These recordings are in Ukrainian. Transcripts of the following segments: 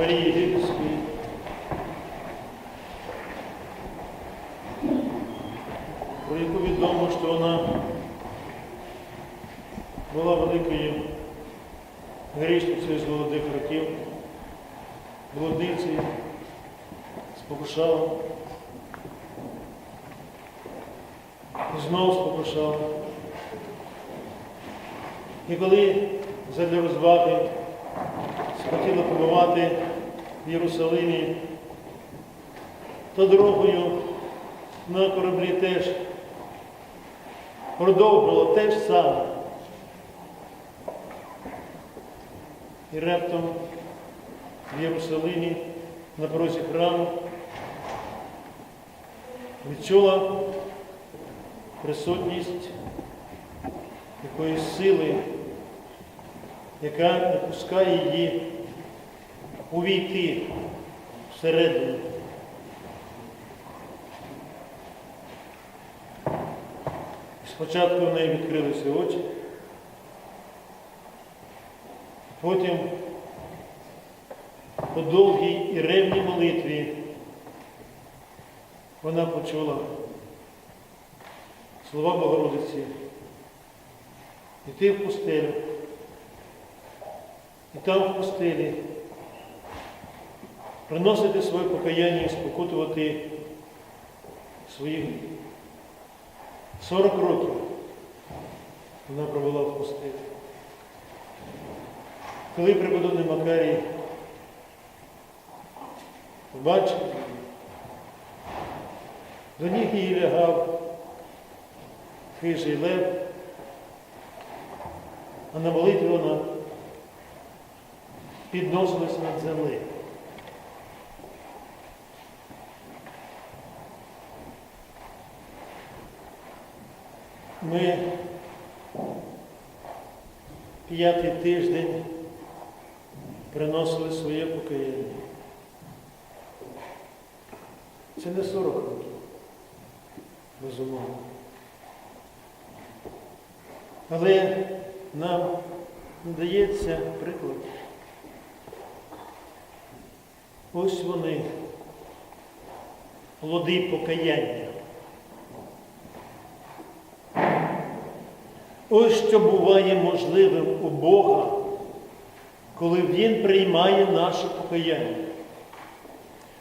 Марії Єгипетської. Про яку відомо, що вона була великою грішницею з молодих років, блудницею, спокушала, знову спокушала. І коли задля розваги схотіла побувати в Єрусалимі, то дорогою на кораблі теж продовжувала те ж саме. І раптом в Єрусалимі на порозі храму відчула присутність якоїсь сили, яка не пускає її увійти всередину. Спочатку в неї відкрилися очі, потім по довгій і ревній молитві вона почула слова Богородиці. Іти в пустелю. І там в пустелі приносити своє покаяння і спокутувати свої гріхи. 40 років вона провела в пустелі. Коли преподобний Макарій побачив, до ніг її лягав хижий лев, а на молитві вона підносилась над землею. Ми п'ятий тиждень приносили своє покаяння. Це не 40 років, безумовно. Але нам дається приклад. Ось вони, плоди покаяння. Ось що буває можливим у Бога, коли Він приймає наше покаяння.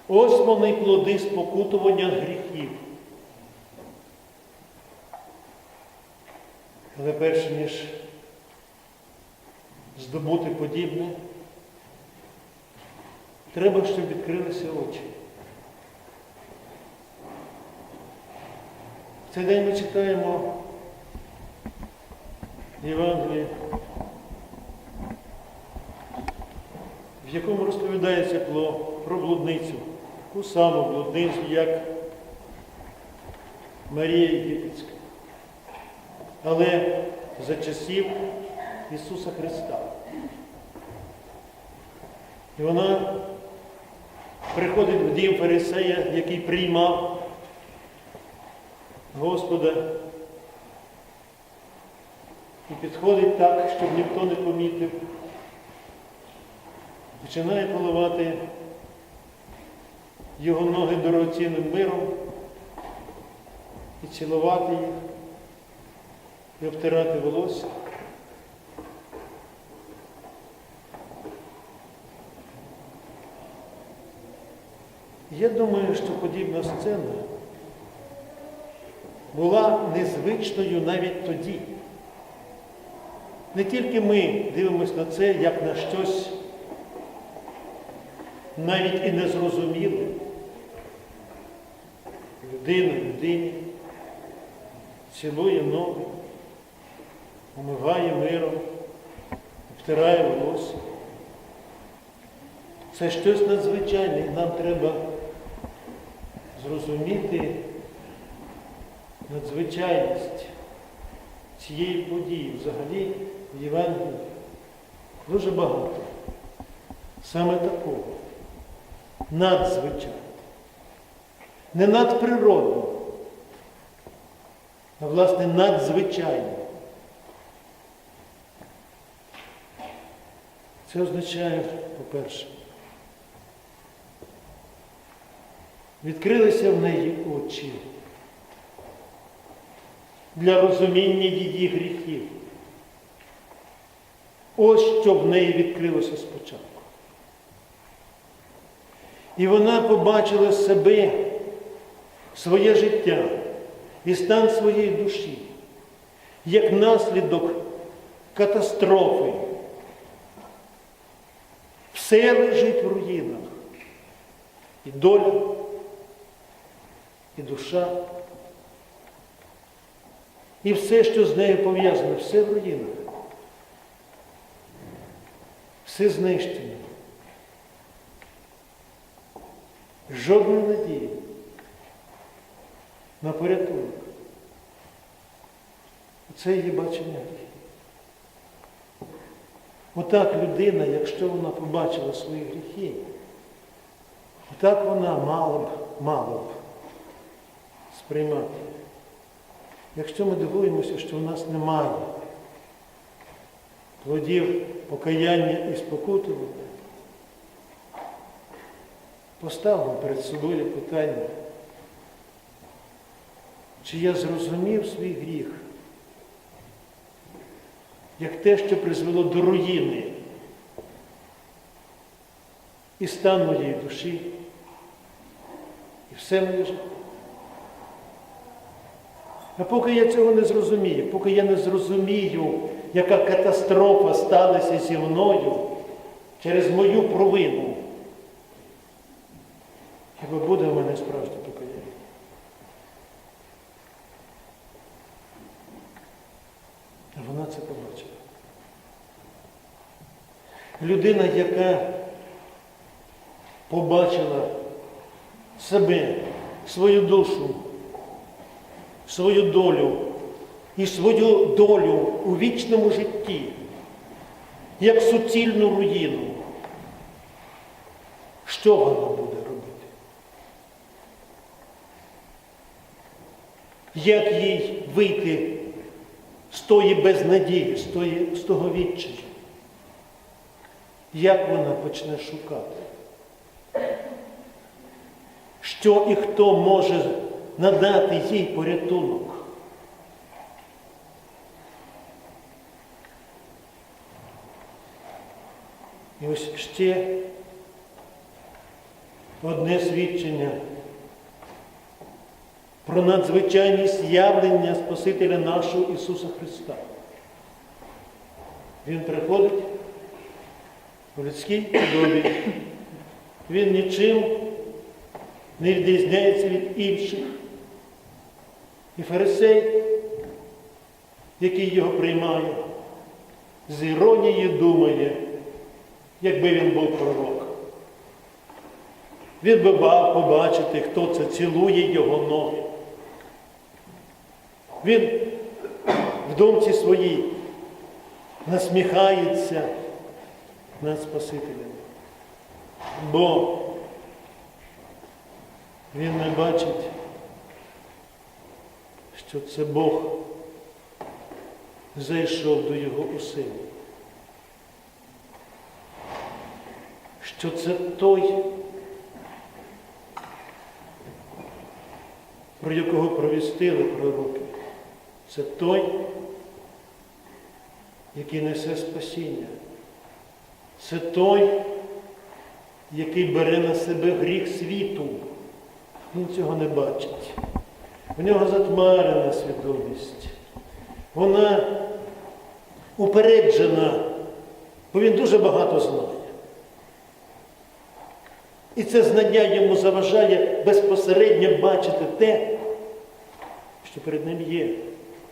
Ось вони плоди спокутування гріхів. Але перш ніж здобути подібне, треба, щоб відкрилися очі. В цей день ми читаємо Євангелії, в якому розповідається про, блудницю, таку саму блудницю, як Марія Єгипетська. Але за часів Ісуса Христа. І вона приходить в дім Фарисея, який приймав Господа і підходить так, щоб ніхто не помітив. Починає поливати його ноги дорогоцінним миром і цілувати їх, і обтирати волосся. Я думаю, що подібна сцена була незвичною навіть тоді. Не тільки ми дивимося на це, як на щось навіть і незрозуміле. Людина людині цілує ноги, умиває миром, втирає волосся. Це щось надзвичайне, і нам треба зрозуміти надзвичайність цієї події взагалі в Євангелії дуже багато. Саме такого. Надзвичайно. Не надприродно, а власне надзвичайно. Це означає, по-перше, відкрилися в неї очі для розуміння її гріхів. Ось що в неї відкрилося спочатку. І вона побачила себе, своє життя і стан своєї душі, як наслідок катастрофи. Все лежить в руїнах. І доля, і душа, і все, що з нею пов'язано, все в руїнах. Все знищено. Жодної надії на порятунок. Це її бачення. Отак людина, якщо вона побачила свої гріхи, отак вона мала б, мала б сприймати. Якщо ми дивуємося, що в нас немає плодів покаяння і спокутування, поставимо перед собою питання, чи я зрозумів свій гріх, як те, що призвело до руїни і стан моєї душі, і все моє життя. А поки я цього не зрозумію, поки я не зрозумію, яка катастрофа сталася зі мною через мою провину, хіба буде в мене справжнє покаяння? Вона це побачила. Людина, яка побачила себе, свою душу, свою долю і свою долю у вічному житті, як суцільну руїну, що вона буде робити? Як їй вийти з тої безнадії, з, тої, з того відчаю? Як вона почне шукати? Що і хто може надати їй порятунок? І ось ще одне свідчення про надзвичайність явлення Спасителя нашого Ісуса Христа. Він приходить у людській подобі. Він нічим не відрізняється від інших. І фарисей, який його приймає, з іронією думає, якби він був пророк. Він би бав побачити, хто це цілує його ноги. Він в думці своїй насміхається над Спасителем. Бо він не бачить, що це Бог зайшов до його оселі. Що це той, про якого провістили пророки. Це той, який несе спасіння. Це той, який бере на себе гріх світу. Він цього не бачить. У нього затмарена свідомість. Вона упереджена, бо він дуже багато знає. І це знання йому заважає безпосередньо бачити те, що перед ним є.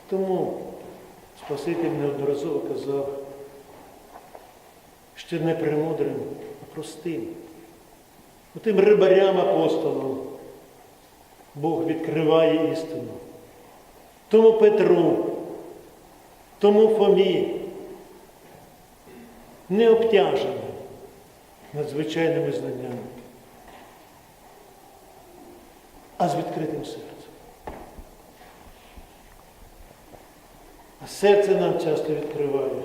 Тому Спаситель неодноразово казав, що не премудрим, а простим. Тим рибарям апостолам Бог відкриває істину. Тому Петру, тому Фомі не обтяжені надзвичайними знаннями, а з відкритим серцем. А серце нам часто відкриває.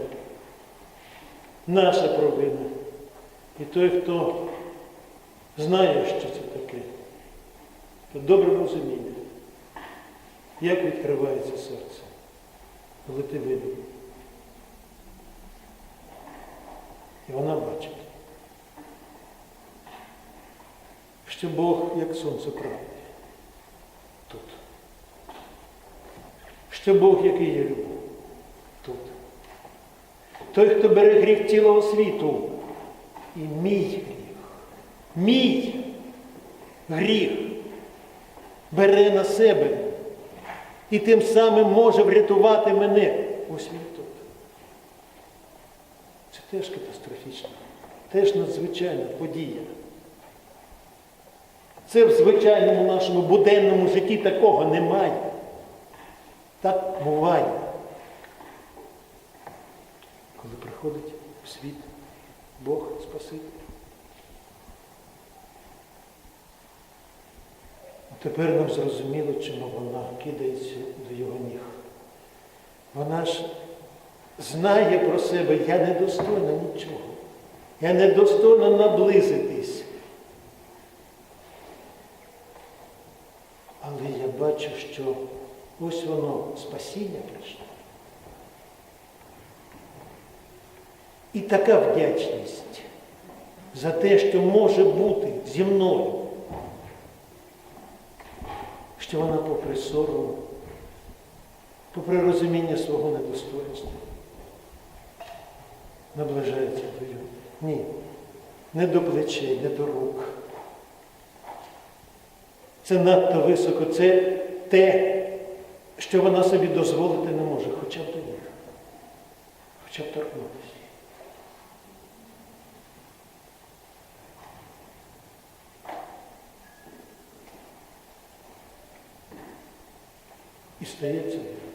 Наша провина. І той, хто знає, що це таке, то добре розуміння, як відкривається серце, коли ти вибір. І вона бачить, що Бог як сонце правди тут. Що Бог, який є любов, тут. Той, хто бере гріх цілого світу, і мій гріх, мій гріх бере на себе і тим самим може врятувати мене. Ось він тут. Це теж катастрофічно, теж надзвичайна подія. Це в звичайному нашому буденному житті такого немає. Так буває. Коли приходить в світ Бог Спаситель. Тепер нам зрозуміло, чому вона кидається до його ніг. Вона ж знає про себе, я не достойна нічого. Я не достойна наблизитись. Але я бачу, що ось воно спасіння прийшло. І така вдячність за те, що може бути зі мною, що вона попри сором, попри розуміння свого недостоинства, наближається до його. Ні, не до плечей, не до рук. Це надто високо, це те, що вона собі дозволити не може, хоча б до них, хоча б торкнутися. І стається віра.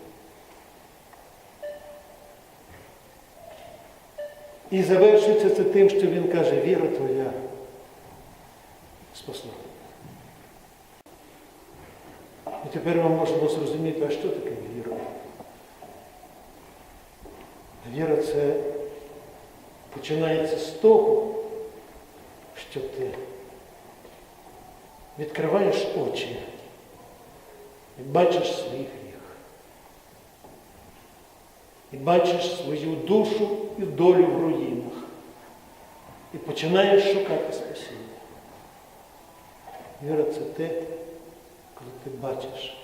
І завершується це тим, що він каже, віра твоя спасла. І тепер ми можемо зрозуміти, а що таке віра? Віра це починається з того, що ти відкриваєш очі і бачиш свій гріх. І бачиш свою душу і долю в руїнах. І починаєш шукати спасіння. Віра це те, коли ти бачиш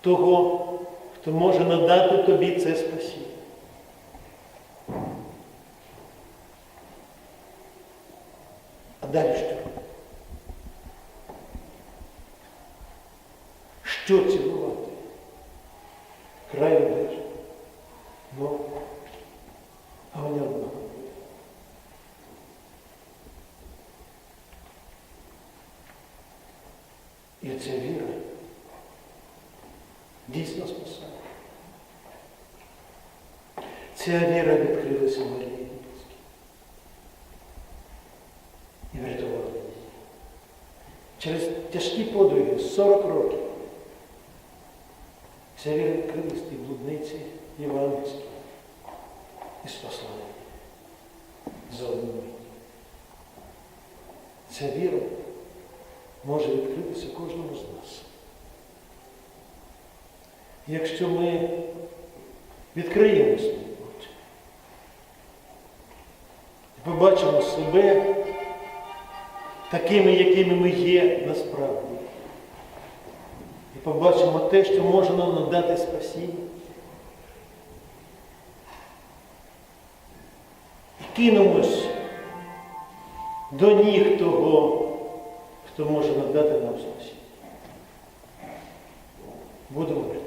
того, хто може надати тобі це спасіння. А далі що? Що цілувати? Край одежі. Ну, а вони одного. І ця віра дійсно спасає. Ця віра відкрилася Марії і врятувала її. Через тяжкі подвиги 40 років. Ця віра відкрилась тій блудниці Євангельській і спасла її за одну мить. Ця віра може відкритися кожному з нас. Якщо ми відкриємо свої очі і побачимо себе такими, якими ми є насправді, і побачимо те, що може нам надати спасіння, і кинемось до ніг того, хто може надати нам спасіння. Будемо.